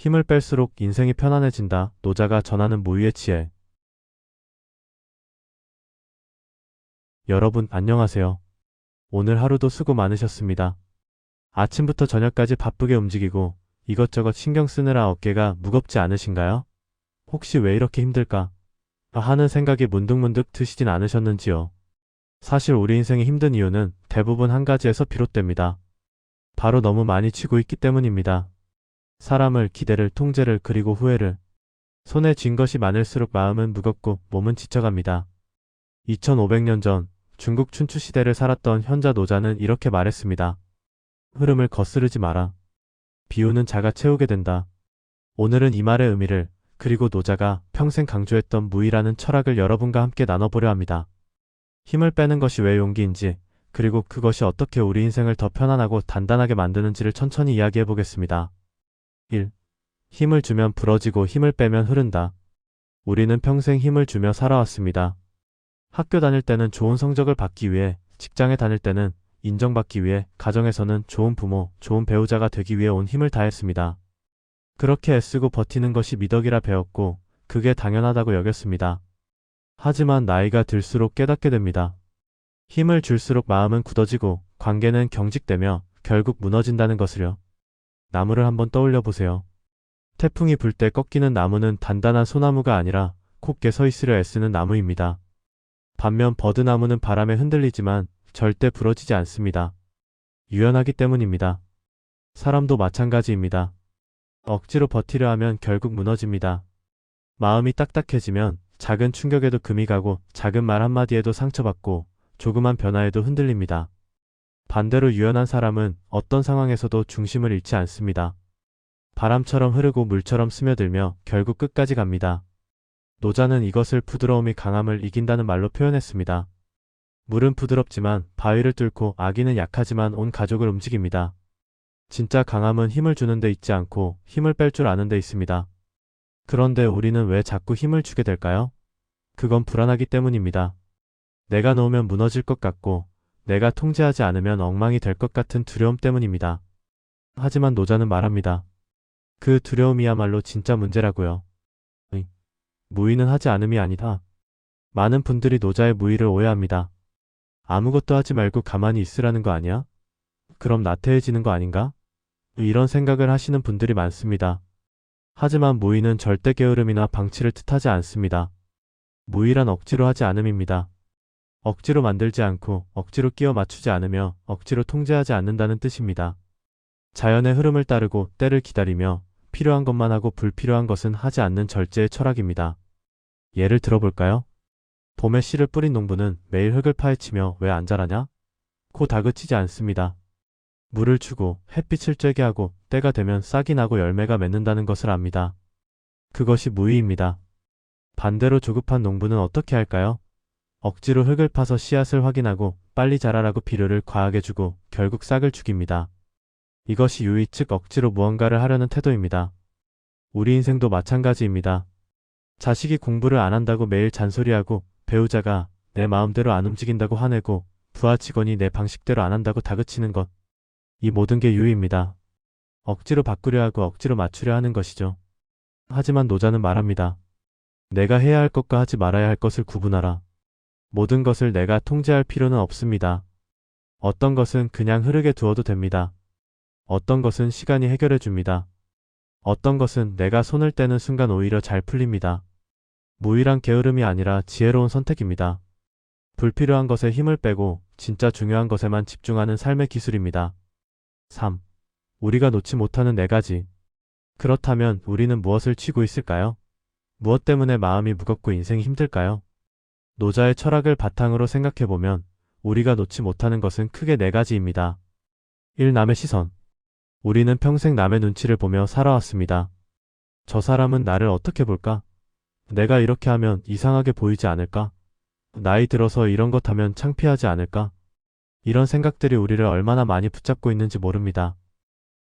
힘을 뺄수록 인생이 편안해진다. 노자가 전하는 무의의 지혜. 여러분 안녕하세요. 오늘 하루도 수고 많으셨습니다. 아침부터 저녁까지 바쁘게 움직이고 이것저것 신경 쓰느라 어깨가 무겁지 않으신가요? 혹시 왜 이렇게 힘들까? 하는 생각이 문득문득 드시진 않으셨는지요? 사실 우리 인생이 힘든 이유는 대부분 한 가지에서 비롯됩니다. 바로 너무 많이 쥐고 있기 때문입니다. 사람을, 기대를, 통제를, 그리고 후회를. 손에 쥔 것이 많을수록 마음은 무겁고 몸은 지쳐갑니다. 2500년 전 중국 춘추 시대를 살았던 현자 노자는 이렇게 말했습니다. 흐름을 거스르지 마라. 비우는 자가 채우게 된다. 오늘은 이 말의 의미를 그리고 노자가 평생 강조했던 무의라는 철학을 여러분과 함께 나눠보려 합니다. 힘을 빼는 것이 왜 용기인지 그리고 그것이 어떻게 우리 인생을 더 편안하고 단단하게 만드는지를 천천히 이야기해 보겠습니다. 1. 힘을 주면 부러지고 힘을 빼면 흐른다. 우리는 평생 힘을 주며 살아왔습니다. 학교 다닐 때는 좋은 성적을 받기 위해, 직장에 다닐 때는 인정받기 위해, 가정에서는 좋은 부모, 좋은 배우자가 되기 위해 온 힘을 다했습니다. 그렇게 애쓰고 버티는 것이 미덕이라 배웠고, 그게 당연하다고 여겼습니다. 하지만 나이가 들수록 깨닫게 됩니다. 힘을 줄수록 마음은 굳어지고, 관계는 경직되며, 결국 무너진다는 것을요. 나무를 한번 떠올려 보세요. 태풍이 불 때 꺾이는 나무는 단단한 소나무가 아니라 곱게 서 있으려 애쓰는 나무입니다. 반면 버드나무는 바람에 흔들리지만 절대 부러지지 않습니다. 유연하기 때문입니다. 사람도 마찬가지입니다. 억지로 버티려 하면 결국 무너집니다. 마음이 딱딱해지면 작은 충격에도 금이 가고 작은 말 한마디에도 상처받고 조그만 변화에도 흔들립니다. 반대로 유연한 사람은 어떤 상황에서도 중심을 잃지 않습니다. 바람처럼 흐르고 물처럼 스며들며 결국 끝까지 갑니다. 노자는 이것을 부드러움이 강함을 이긴다는 말로 표현했습니다. 물은 부드럽지만 바위를 뚫고 아기는 약하지만 온 가족을 움직입니다. 진짜 강함은 힘을 주는 데 있지 않고 힘을 뺄 줄 아는 데 있습니다. 그런데 우리는 왜 자꾸 힘을 주게 될까요? 그건 불안하기 때문입니다. 내가 놓으면 무너질 것 같고 내가 통제하지 않으면 엉망이 될 것 같은 두려움 때문입니다. 하지만 노자는 말합니다. 그 두려움이야말로 진짜 문제라고요. 의. 무의는 하지 않음이 아니다. 많은 분들이 노자의 무의를 오해합니다. 아무것도 하지 말고 가만히 있으라는 거 아니야? 그럼 나태해지는 거 아닌가? 이런 생각을 하시는 분들이 많습니다. 하지만 무의는 절대 게으름이나 방치를 뜻하지 않습니다. 무의란 억지로 하지 않음입니다. 억지로 만들지 않고 억지로 끼워 맞추지 않으며 억지로 통제하지 않는다는 뜻입니다. 자연의 흐름을 따르고 때를 기다리며 필요한 것만 하고 불필요한 것은 하지 않는 절제의 철학입니다. 예를 들어볼까요? 봄에 씨를 뿌린 농부는 매일 흙을 파헤치며 왜 안 자라냐? 코 다그치지 않습니다. 물을 주고 햇빛을 쬐게 하고 때가 되면 싹이 나고 열매가 맺는다는 것을 압니다. 그것이 무의입니다. 반대로 조급한 농부는 어떻게 할까요? 억지로 흙을 파서 씨앗을 확인하고 빨리 자라라고 비료를 과하게 주고 결국 싹을 죽입니다. 이것이 유의 즉 억지로 무언가를 하려는 태도입니다. 우리 인생도 마찬가지입니다. 자식이 공부를 안 한다고 매일 잔소리하고 배우자가 내 마음대로 안 움직인다고 화내고 부하 직원이 내 방식대로 안 한다고 다그치는 것. 이 모든 게 유의입니다. 억지로 바꾸려 하고 억지로 맞추려 하는 것이죠. 하지만 노자는 말합니다. 내가 해야 할 것과 하지 말아야 할 것을 구분하라. 모든 것을 내가 통제할 필요는 없습니다. 어떤 것은 그냥 흐르게 두어도 됩니다. 어떤 것은 시간이 해결해 줍니다. 어떤 것은 내가 손을 떼는 순간 오히려 잘 풀립니다. 무의란 게으름이 아니라 지혜로운 선택입니다. 불필요한 것에 힘을 빼고 진짜 중요한 것에만 집중하는 삶의 기술입니다. 3. 우리가 놓지 못하는 네 가지. 그렇다면 우리는 무엇을 치고 있을까요? 무엇 때문에 마음이 무겁고 인생이 힘들까요? 노자의 철학을 바탕으로 생각해보면 우리가 놓지 못하는 것은 크게 네 가지입니다. 1. 남의 시선. 우리는 평생 남의 눈치를 보며 살아왔습니다. 저 사람은 나를 어떻게 볼까? 내가 이렇게 하면 이상하게 보이지 않을까? 나이 들어서 이런 것 하면 창피하지 않을까? 이런 생각들이 우리를 얼마나 많이 붙잡고 있는지 모릅니다.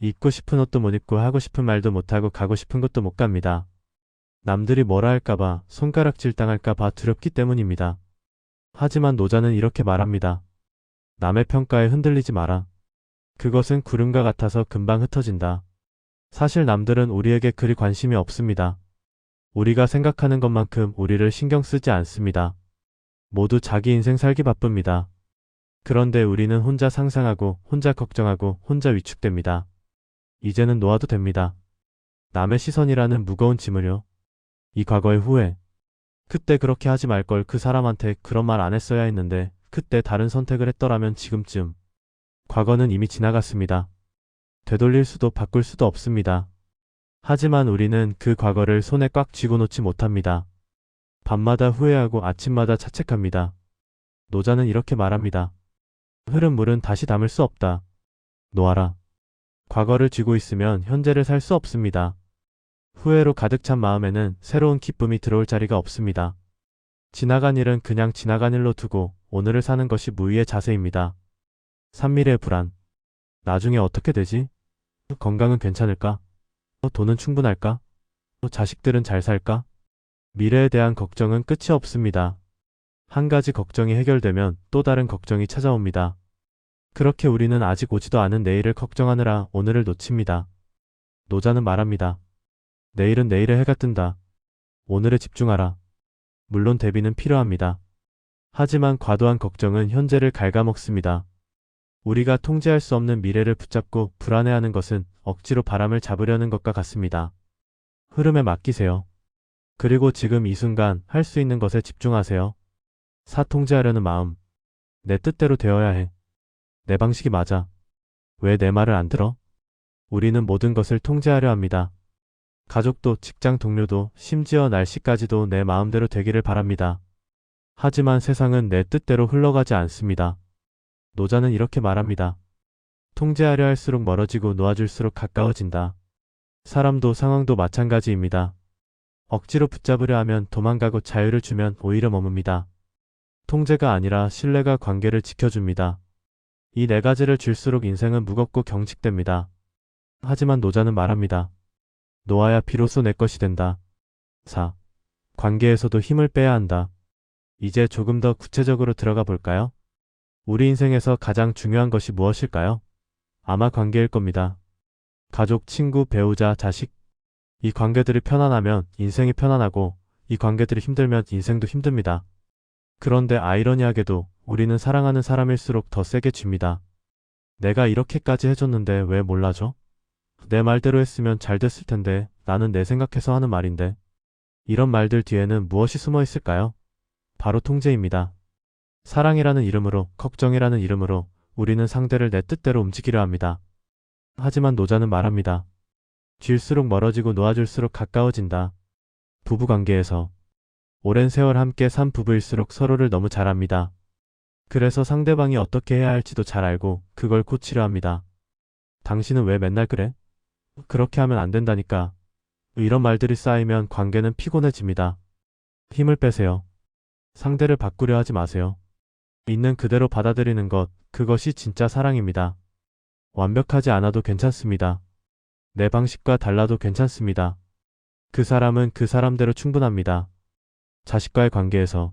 입고 싶은 옷도 못 입고 하고 싶은 말도 못하고 가고 싶은 곳도 못 갑니다. 남들이 뭐라 할까봐 손가락질 당할까봐 두렵기 때문입니다. 하지만 노자는 이렇게 말합니다. 남의 평가에 흔들리지 마라. 그것은 구름과 같아서 금방 흩어진다. 사실 남들은 우리에게 그리 관심이 없습니다. 우리가 생각하는 것만큼 우리를 신경 쓰지 않습니다. 모두 자기 인생 살기 바쁩니다. 그런데 우리는 혼자 상상하고, 혼자 걱정하고, 혼자 위축됩니다. 이제는 놓아도 됩니다. 남의 시선이라는 무거운 짐을요. 이 과거의 후회. 그때 그렇게 하지 말 걸 그 사람한테 그런 말 안 했어야 했는데, 그때 다른 선택을 했더라면 지금쯤. 과거는 이미 지나갔습니다. 되돌릴 수도 바꿀 수도 없습니다. 하지만 우리는 그 과거를 손에 꽉 쥐고 놓지 못합니다. 밤마다 후회하고 아침마다 자책합니다. 노자는 이렇게 말합니다. 흐른 물은 다시 담을 수 없다. 놓아라. 과거를 쥐고 있으면 현재를 살 수 없습니다. 후회로 가득 찬 마음에는 새로운 기쁨이 들어올 자리가 없습니다. 지나간 일은 그냥 지나간 일로 두고 오늘을 사는 것이 무의의 자세입니다. 산미래의 불안. 나중에 어떻게 되지? 건강은 괜찮을까? 어, 돈은 충분할까? 어, 자식들은 잘 살까? 미래에 대한 걱정은 끝이 없습니다. 한 가지 걱정이 해결되면 또 다른 걱정이 찾아옵니다. 그렇게 우리는 아직 오지도 않은 내일을 걱정하느라 오늘을 놓칩니다. 노자는 말합니다. 내일은 내일의 해가 뜬다. 오늘에 집중하라. 물론 대비는 필요합니다. 하지만 과도한 걱정은 현재를 갉아먹습니다. 우리가 통제할 수 없는 미래를 붙잡고 불안해하는 것은 억지로 바람을 잡으려는 것과 같습니다. 흐름에 맡기세요. 그리고 지금 이 순간 할 수 있는 것에 집중하세요. 사 통제하려는 마음. 내 뜻대로 되어야 해. 내 방식이 맞아. 왜 내 말을 안 들어? 우리는 모든 것을 통제하려 합니다. 가족도 직장 동료도 심지어 날씨까지도 내 마음대로 되기를 바랍니다. 하지만 세상은 내 뜻대로 흘러가지 않습니다. 노자는 이렇게 말합니다. 통제하려 할수록 멀어지고 놓아줄수록 가까워진다. 사람도 상황도 마찬가지입니다. 억지로 붙잡으려 하면 도망가고 자유를 주면 오히려 머뭅니다. 통제가 아니라 신뢰가 관계를 지켜줍니다. 이 네 가지를 줄수록 인생은 무겁고 경직됩니다. 하지만 노자는 말합니다. 놓아야 비로소 내 것이 된다. 4. 관계에서도 힘을 빼야 한다. 이제 조금 더 구체적으로 들어가 볼까요? 우리 인생에서 가장 중요한 것이 무엇일까요? 아마 관계일 겁니다. 가족, 친구, 배우자, 자식. 이 관계들이 편안하면 인생이 편안하고 이 관계들이 힘들면 인생도 힘듭니다. 그런데 아이러니하게도 우리는 사랑하는 사람일수록 더 세게 쥡니다. 내가 이렇게까지 해줬는데 왜 몰라줘? 내 말대로 했으면 잘 됐을 텐데 나는 내 생각해서 하는 말인데. 이런 말들 뒤에는 무엇이 숨어 있을까요? 바로 통제입니다. 사랑이라는 이름으로, 걱정이라는 이름으로 우리는 상대를 내 뜻대로 움직이려 합니다. 하지만 노자는 말합니다. 쥘수록 멀어지고 놓아줄수록 가까워진다. 부부 관계에서 오랜 세월 함께 산 부부일수록 서로를 너무 잘 압니다. 그래서 상대방이 어떻게 해야 할지도 잘 알고 그걸 고치려 합니다. 당신은 왜 맨날 그래? 그렇게 하면 안 된다니까. 이런 말들이 쌓이면 관계는 피곤해집니다. 힘을 빼세요. 상대를 바꾸려 하지 마세요. 있는 그대로 받아들이는 것, 그것이 진짜 사랑입니다. 완벽하지 않아도 괜찮습니다. 내 방식과 달라도 괜찮습니다. 그 사람은 그 사람대로 충분합니다. 자식과의 관계에서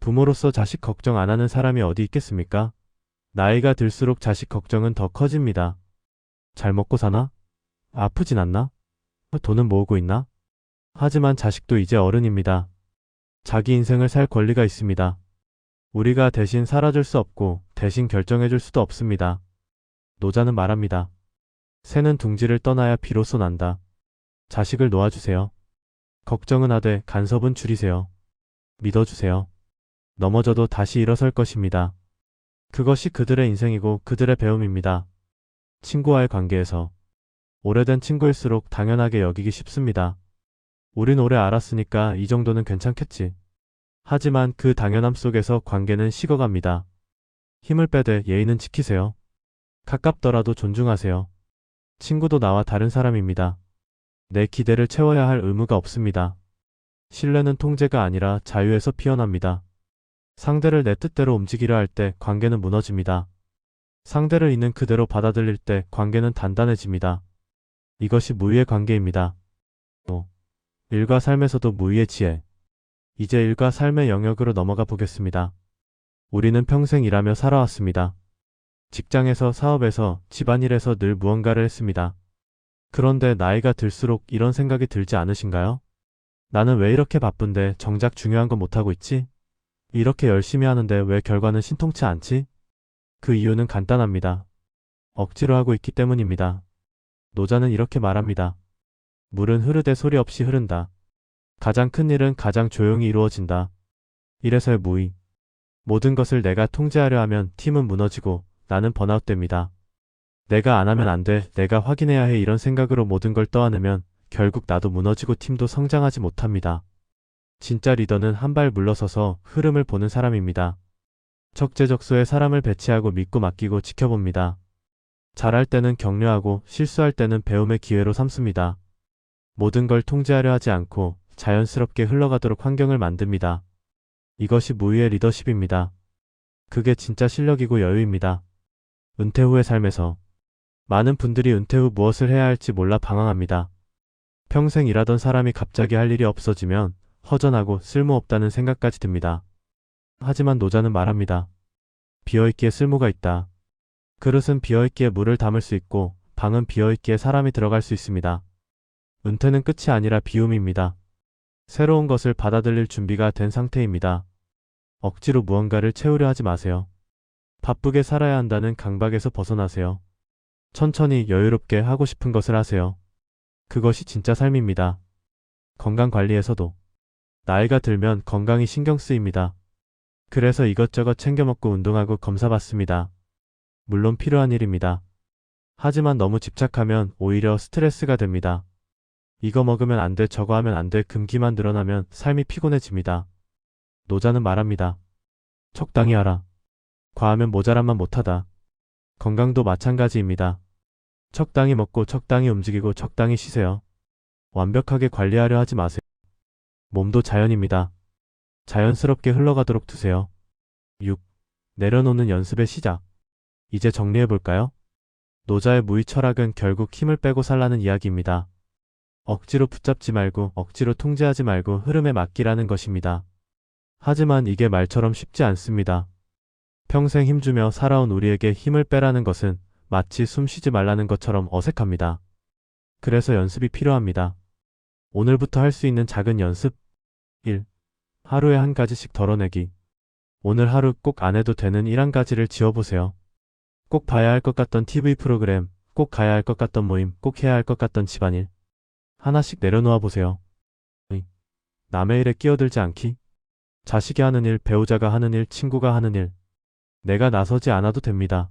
부모로서 자식 걱정 안 하는 사람이 어디 있겠습니까? 나이가 들수록 자식 걱정은 더 커집니다. 잘 먹고 사나? 아프진 않나? 돈은 모으고 있나? 하지만 자식도 이제 어른입니다. 자기 인생을 살 권리가 있습니다. 우리가 대신 살아줄 수 없고 대신 결정해줄 수도 없습니다. 노자는 말합니다. 새는 둥지를 떠나야 비로소 난다. 자식을 놓아주세요. 걱정은 하되 간섭은 줄이세요. 믿어주세요. 넘어져도 다시 일어설 것입니다. 그것이 그들의 인생이고 그들의 배움입니다. 친구와의 관계에서 오래된 친구일수록 당연하게 여기기 쉽습니다. 우린 오래 알았으니까 이 정도는 괜찮겠지. 하지만 그 당연함 속에서 관계는 식어갑니다. 힘을 빼되 예의는 지키세요. 가깝더라도 존중하세요. 친구도 나와 다른 사람입니다. 내 기대를 채워야 할 의무가 없습니다. 신뢰는 통제가 아니라 자유에서 피어납니다. 상대를 내 뜻대로 움직이려 할 때 관계는 무너집니다. 상대를 있는 그대로 받아들일 때 관계는 단단해집니다. 이것이 무의의 관계입니다. 5. 일과 삶에서도 무의의 지혜. 이제 일과 삶의 영역으로 넘어가 보겠습니다. 우리는 평생 일하며 살아왔습니다. 직장에서 사업에서 집안일에서 늘 무언가를 했습니다. 그런데 나이가 들수록 이런 생각이 들지 않으신가요? 나는 왜 이렇게 바쁜데 정작 중요한 건 못하고 있지? 이렇게 열심히 하는데 왜 결과는 신통치 않지? 그 이유는 간단합니다. 억지로 하고 있기 때문입니다. 노자는 이렇게 말합니다. 물은 흐르되 소리 없이 흐른다. 가장 큰 일은 가장 조용히 이루어진다. 이래서의 무의. 모든 것을 내가 통제하려 하면 팀은 무너지고 나는 번아웃됩니다. 내가 안 하면 안 돼, 내가 확인해야 해 이런 생각으로 모든 걸 떠안으면 결국 나도 무너지고 팀도 성장하지 못합니다. 진짜 리더는 한 발 물러서서 흐름을 보는 사람입니다. 적재적소에 사람을 배치하고 믿고 맡기고 지켜봅니다. 잘할 때는 격려하고 실수할 때는 배움의 기회로 삼습니다. 모든 걸 통제하려 하지 않고 자연스럽게 흘러가도록 환경을 만듭니다. 이것이 무위의 리더십입니다. 그게 진짜 실력이고 여유입니다. 은퇴 후의 삶에서 많은 분들이 은퇴 후 무엇을 해야 할지 몰라 방황합니다. 평생 일하던 사람이 갑자기 할 일이 없어지면 허전하고 쓸모없다는 생각까지 듭니다. 하지만 노자는 말합니다. 비어있기에 쓸모가 있다. 그릇은 비어있기에 물을 담을 수 있고 방은 비어있기에 사람이 들어갈 수 있습니다. 은퇴는 끝이 아니라 비움입니다. 새로운 것을 받아들일 준비가 된 상태입니다. 억지로 무언가를 채우려 하지 마세요. 바쁘게 살아야 한다는 강박에서 벗어나세요. 천천히 여유롭게 하고 싶은 것을 하세요. 그것이 진짜 삶입니다. 건강 관리에서도 나이가 들면 건강이 신경 쓰입니다. 그래서 이것저것 챙겨 먹고 운동하고 검사 받습니다. 물론 필요한 일입니다. 하지만 너무 집착하면 오히려 스트레스가 됩니다. 이거 먹으면 안 돼, 저거 하면 안 돼, 금기만 늘어나면 삶이 피곤해집니다. 노자는 말합니다. 적당히 하라. 과하면 모자란만 못하다. 건강도 마찬가지입니다. 적당히 먹고 적당히 움직이고 적당히 쉬세요. 완벽하게 관리하려 하지 마세요. 몸도 자연입니다. 자연스럽게 흘러가도록 두세요. 6. 내려놓는 연습의 시작. 이제 정리해볼까요? 노자의 무의 철학은 결국 힘을 빼고 살라는 이야기입니다. 억지로 붙잡지 말고 억지로 통제하지 말고 흐름에 맡기라는 것입니다. 하지만 이게 말처럼 쉽지 않습니다. 평생 힘주며 살아온 우리에게 힘을 빼라는 것은 마치 숨 쉬지 말라는 것처럼 어색합니다. 그래서 연습이 필요합니다. 오늘부터 할 수 있는 작은 연습 1. 하루에 한 가지씩 덜어내기. 오늘 하루 꼭 안 해도 되는 일 한 가지를 지어보세요. 꼭 봐야 할 것 같던 TV 프로그램, 꼭 가야 할 것 같던 모임, 꼭 해야 할 것 같던 집안일. 하나씩 내려놓아 보세요. 남의 일에 끼어들지 않기. 자식이 하는 일, 배우자가 하는 일, 친구가 하는 일. 내가 나서지 않아도 됩니다.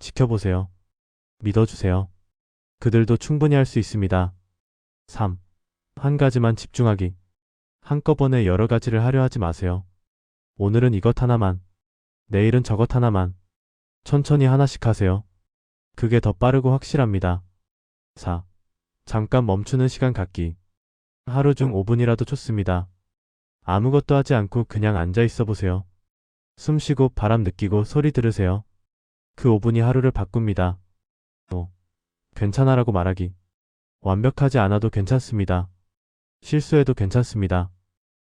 지켜보세요. 믿어주세요. 그들도 충분히 할 수 있습니다. 3. 한 가지만 집중하기. 한꺼번에 여러 가지를 하려 하지 마세요. 오늘은 이것 하나만. 내일은 저것 하나만. 천천히 하나씩 하세요. 그게 더 빠르고 확실합니다. 4. 잠깐 멈추는 시간 갖기. 하루 중 5분이라도 좋습니다. 아무것도 하지 않고 그냥 앉아 있어 보세요. 숨 쉬고 바람 느끼고 소리 들으세요. 그 5분이 하루를 바꿉니다. 5. 괜찮아라고 말하기. 완벽하지 않아도 괜찮습니다. 실수해도 괜찮습니다.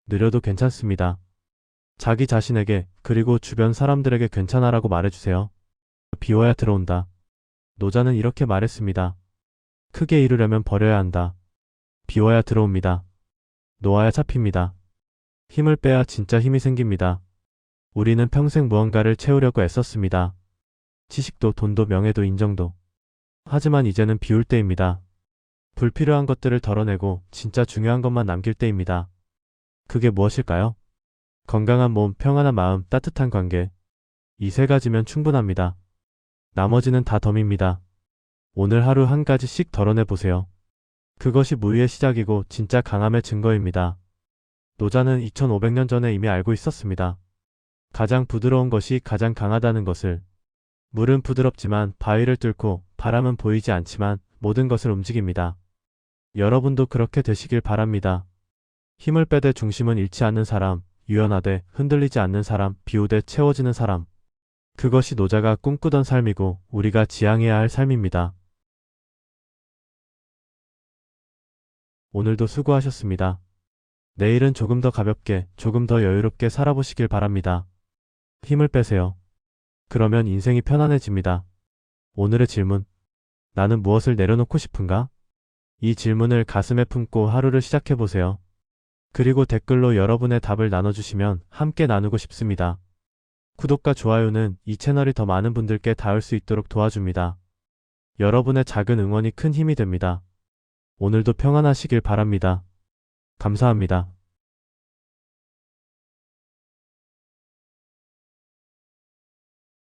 느려도 괜찮습니다. 자기 자신에게 그리고 주변 사람들에게 괜찮아라고 말해주세요. 비워야 들어온다. 노자는 이렇게 말했습니다. 크게 이루려면 버려야 한다. 비워야 들어옵니다. 놓아야 잡힙니다. 힘을 빼야 진짜 힘이 생깁니다. 우리는 평생 무언가를 채우려고 애썼습니다. 지식도 돈도 명예도 인정도. 하지만 이제는 비울 때입니다. 불필요한 것들을 덜어내고 진짜 중요한 것만 남길 때입니다. 그게 무엇일까요? 건강한 몸, 평안한 마음, 따뜻한 관계. 이 세 가지면 충분합니다. 나머지는 다 덤입니다. 오늘 하루 한 가지씩 덜어내 보세요. 그것이 무의의 시작이고 진짜 강함의 증거입니다. 노자는 2500년 전에 이미 알고 있었습니다. 가장 부드러운 것이 가장 강하다는 것을. 물은 부드럽지만 바위를 뚫고 바람은 보이지 않지만 모든 것을 움직입니다. 여러분도 그렇게 되시길 바랍니다. 힘을 빼되 중심은 잃지 않는 사람, 유연하되 흔들리지 않는 사람, 비우되 채워지는 사람. 그것이 노자가 꿈꾸던 삶이고 우리가 지향해야 할 삶입니다. 오늘도 수고하셨습니다. 내일은 조금 더 가볍게, 조금 더 여유롭게 살아보시길 바랍니다. 힘을 빼세요. 그러면 인생이 편안해집니다. 오늘의 질문. 나는 무엇을 내려놓고 싶은가? 이 질문을 가슴에 품고 하루를 시작해보세요. 그리고 댓글로 여러분의 답을 나눠주시면 함께 나누고 싶습니다. 구독과 좋아요는 이 채널이 더 많은 분들께 닿을 수 있도록 도와줍니다. 여러분의 작은 응원이 큰 힘이 됩니다. 오늘도 평안하시길 바랍니다. 감사합니다.